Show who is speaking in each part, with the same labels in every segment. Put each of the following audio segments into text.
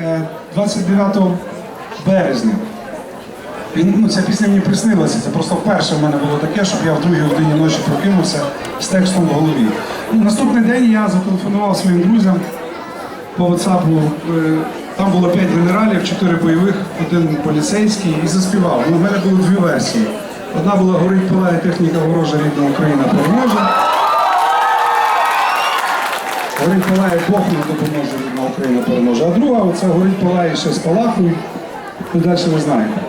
Speaker 1: написав е, 29 березня. Він, ну, ця пісня мені приснилася. Це просто вперше в мене було таке, щоб я в другій годині ночі прокинувся з текстом в голові. Ну, наступний день я зателефонував своїм друзям по WhatsApp. е, Там було п'ять генералів, чотири бойових, один поліцейський і заспівав. Ну, в мене було дві версії. Одна була горить палає техніка ворожа рідна Україна переможе. Горить палає Бог нам допоможе, рідна Україна переможе. А друга, оце горить палає ще спалахуй. І далі ви знаєте.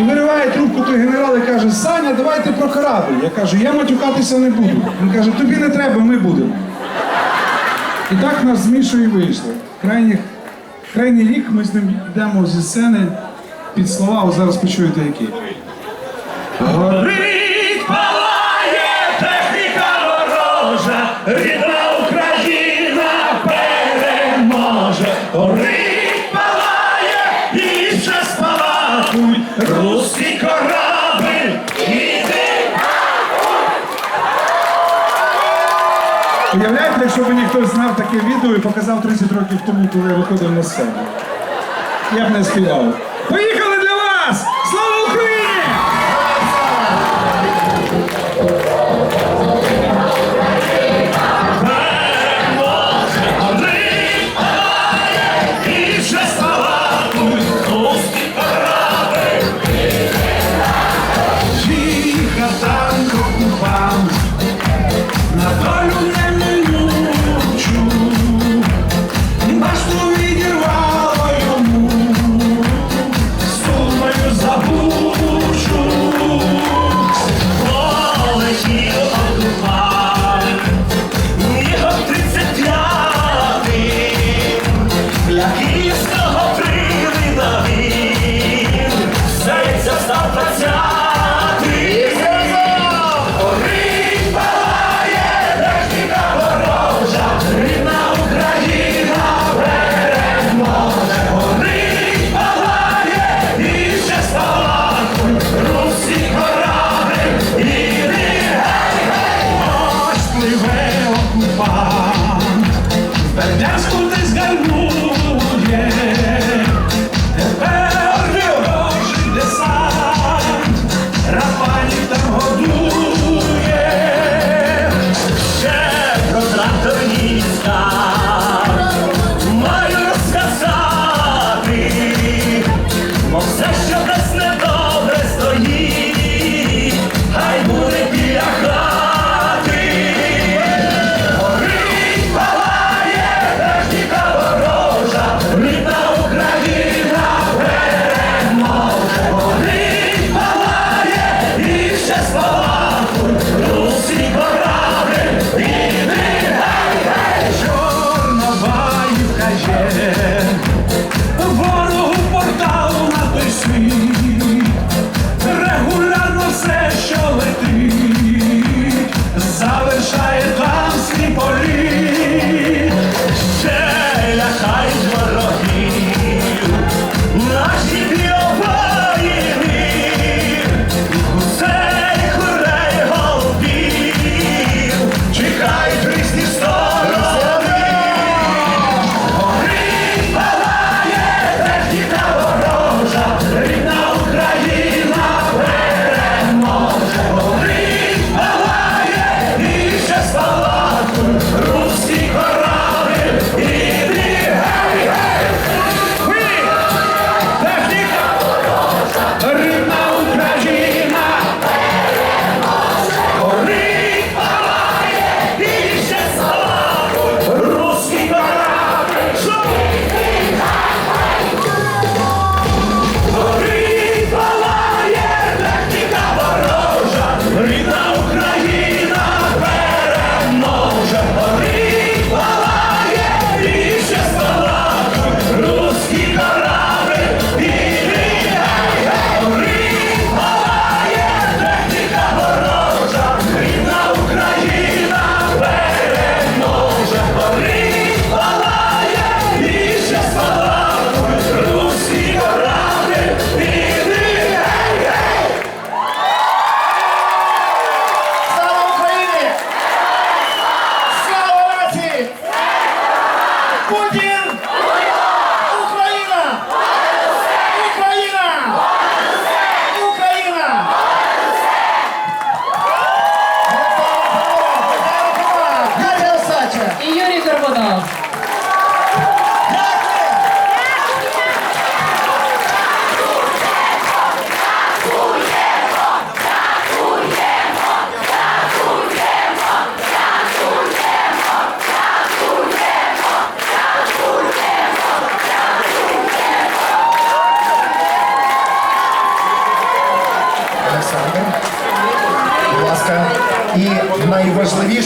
Speaker 1: І вириває трубку той генерал і каже, Саня, давайте про корабль. Я кажу, я матюкатися не буду. Він каже, тобі не треба, ми будемо. І так нас з Мішою вийшло. Крайніх, крайній рік ми з ним йдемо зі сцени під слова, от зараз почуєте які.
Speaker 2: Горить,
Speaker 1: Уявляєте, якщо б мені хтось таке відео і показав 30 років тому, коли я виходив на сцену. Я б не співав. Поїхали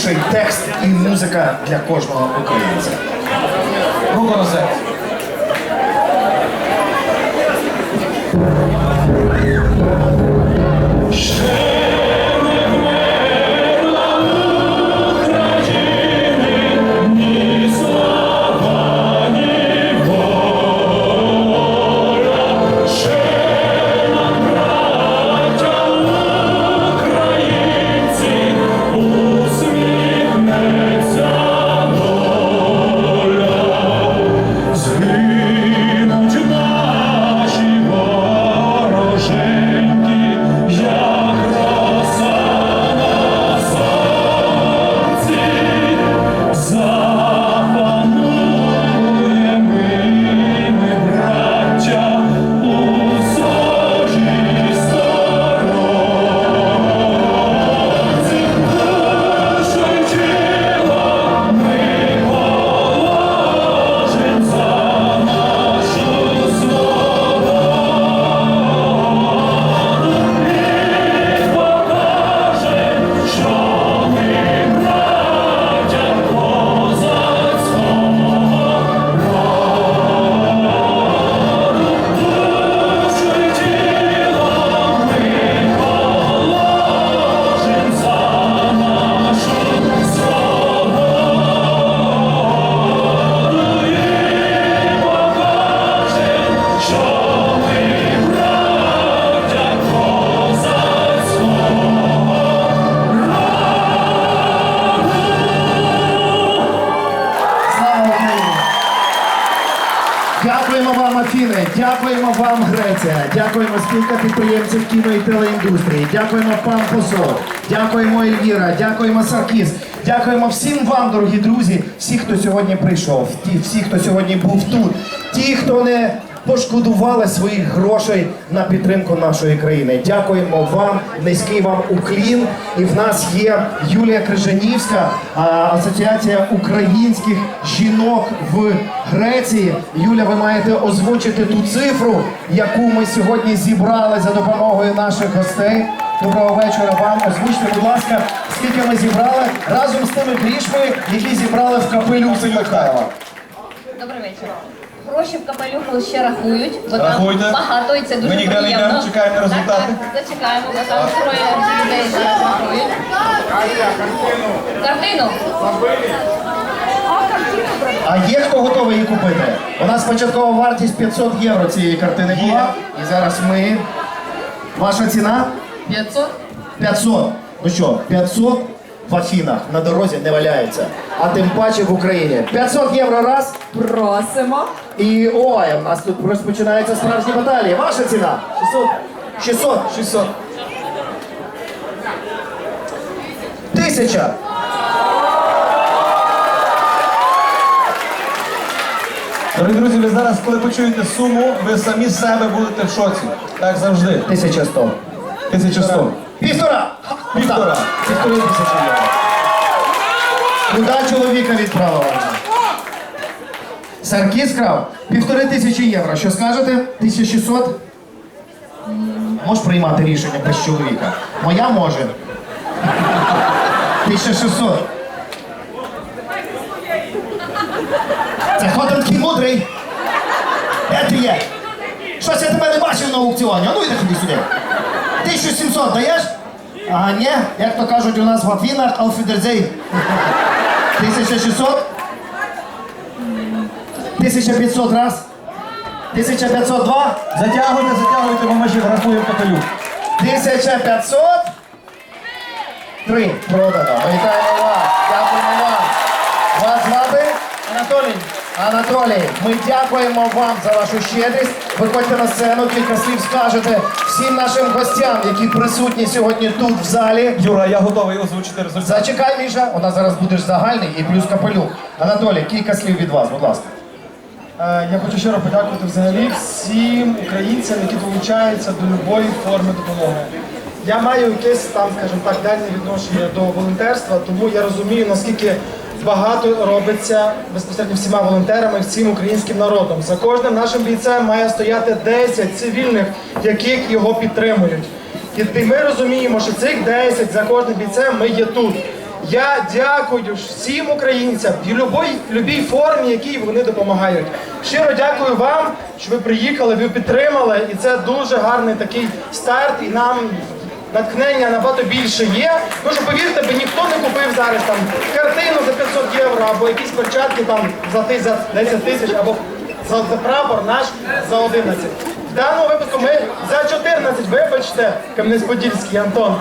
Speaker 3: найважливіший текст і музика для кожного українця.
Speaker 4: Руку
Speaker 3: Дякуємо вам, Афіни, дякуємо вам, Греція, дякуємо спілка підприємців кіно і телеіндустрії, дякуємо пан Посол, дякуємо Ельвіра, дякуємо Саркіс, дякуємо всім вам, дорогі друзі, всі, хто сьогодні прийшов, ті, всі, хто сьогодні був тут, ті, хто не пошкодували своїх грошей на підтримку нашої країни. Дякуємо вам, низький вам уклін. І в нас є Юлія Крижанівська, асоціація українських жінок в Греції. Юля, ви маєте озвучити ту цифру, яку ми сьогодні зібрали за допомогою наших гостей. Доброго вечора вам. Озвучте, будь ласка, скільки ми зібрали разом з тими грішми, які зібрали в капелюсі Михайла.
Speaker 5: Добрий вечір. Гроші в капелюху ще рахують, бо
Speaker 4: Рахуйте.
Speaker 5: там багато і це дуже
Speaker 4: Ми ніде не
Speaker 5: приємно.
Speaker 4: йдемо, чекаємо
Speaker 5: Так,
Speaker 4: результати.
Speaker 5: Так, зачекаємо, бо там троє людей зараз рахують. Картину.
Speaker 3: А є хто готовий її купити? У нас початкова вартість 500 євро цієї картини була. І зараз ми. Ваша ціна?
Speaker 5: 500.
Speaker 3: 500. Ну що, 500 в Афінах на дорозі не валяється. А тим паче в Україні. 500 євро раз.
Speaker 5: Просимо.
Speaker 3: І ой, у нас тут розпочинаються справжні баталії. Ваша ціна? 600. 600. 600. Тисяча.
Speaker 4: Дорогі друзі, ви зараз, коли почуєте суму, ви самі з себе будете в шоці. Так завжди.
Speaker 3: 1100.
Speaker 4: 1100.
Speaker 3: Півтора!
Speaker 4: Півтора.
Speaker 3: Півтори тисячі євро. Куди чоловіка відправила? Саркіс крав? Півтори тисячі євро. Що скажете? 1600? Можеш приймати рішення без чоловіка. Моя може. 1600. Це хто там такий мудрий? Де ти є? Щось я тебе не бачив на аукціоні. А ну йди ходи сюди. 1700 даєш? А ні, як то кажуть у нас в Афінах, Алфідерзей. 1600? 1500 раз? 1502?
Speaker 4: Затягуйте, затягуйте, бо ми ще врахуємо капелюх.
Speaker 3: 1500? Три. Продано. Вітаємо вас. Дякуємо вам. Вас звати? Анатолій. Анатолій, ми дякуємо вам за вашу щедрість. Виходьте на сцену, кілька слів скажете всім нашим гостям, які присутні сьогодні тут в залі.
Speaker 4: Юра, я готовий озвучити результат.
Speaker 3: Зачекай, Міша, у нас зараз будеш загальний і плюс капелюх. Анатолій, кілька слів від вас, будь ласка.
Speaker 6: Е, Я хочу щиро подякувати взагалі всім українцям, які долучаються до любої форми допомоги. Я маю якесь там, скажімо так, дальне відношення до волонтерства, тому я розумію, наскільки багато робиться безпосередньо всіма волонтерами, всім українським народом. За кожним нашим бійцем має стояти 10 цивільних, яких його підтримують. І, і ми розуміємо, що цих 10 за кожним бійцем ми є тут. Я дякую всім українцям в любой, любій формі, якій вони допомагають. Щиро дякую вам, що ви приїхали, ви підтримали, і це дуже гарний такий старт. І нам натхнення набагато більше є. Тому що повірте, би ніхто не купив зараз там картину за 500 євро або якісь перчатки там за ти- 10 тисяч, або за, за прапор наш за 11. В даному випадку ми за 14, вибачте, Кам'янець-Подільський Антон.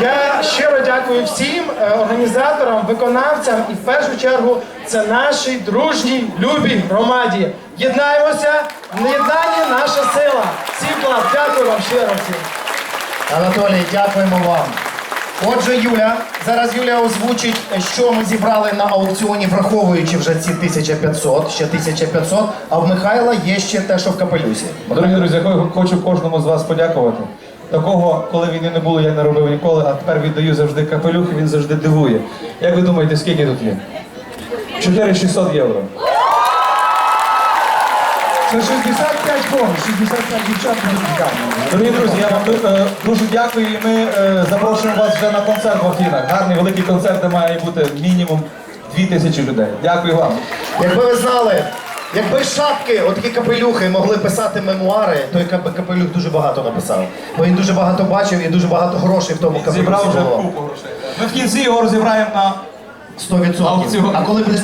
Speaker 6: Я щиро дякую всім е, організаторам, виконавцям і в першу чергу це нашій дружній любій громаді. Єднаємося, в єднанні наша сила. Всім клас, дякую вам щиро всім.
Speaker 3: Анатолій, дякуємо вам. Отже, Юля, зараз Юля озвучить, що ми зібрали на аукціоні, враховуючи вже ці 1500, ще 1500, а в Михайла є ще те, що в капелюсі.
Speaker 4: Дорогі друзі, я хочу кожному з вас подякувати. Такого, коли війни не було, я не робив ніколи, а тепер віддаю завжди капелюх, він завжди дивує. Як ви думаєте, скільки тут є? 4600 євро.
Speaker 1: Це 65 фон, 65 дівчат вдягнені.
Speaker 4: Дорогі друзі, я вам е, дуже дякую і ми е, запрошуємо вас вже на концерт в Афінах. Гарний великий концерт, де має бути мінімум 2000 людей. Дякую вам.
Speaker 3: Якби ви знали, якби шапки, отакі капелюхи могли писати мемуари, той кап- капелюх дуже багато написав. Бо він дуже багато бачив і дуже багато грошей в тому капелюсі
Speaker 4: Зібрав вже
Speaker 3: було.
Speaker 4: купу грошей. Ми в кінці його розібраємо на
Speaker 3: 100%.
Speaker 4: Аукціон.
Speaker 3: А коли будеш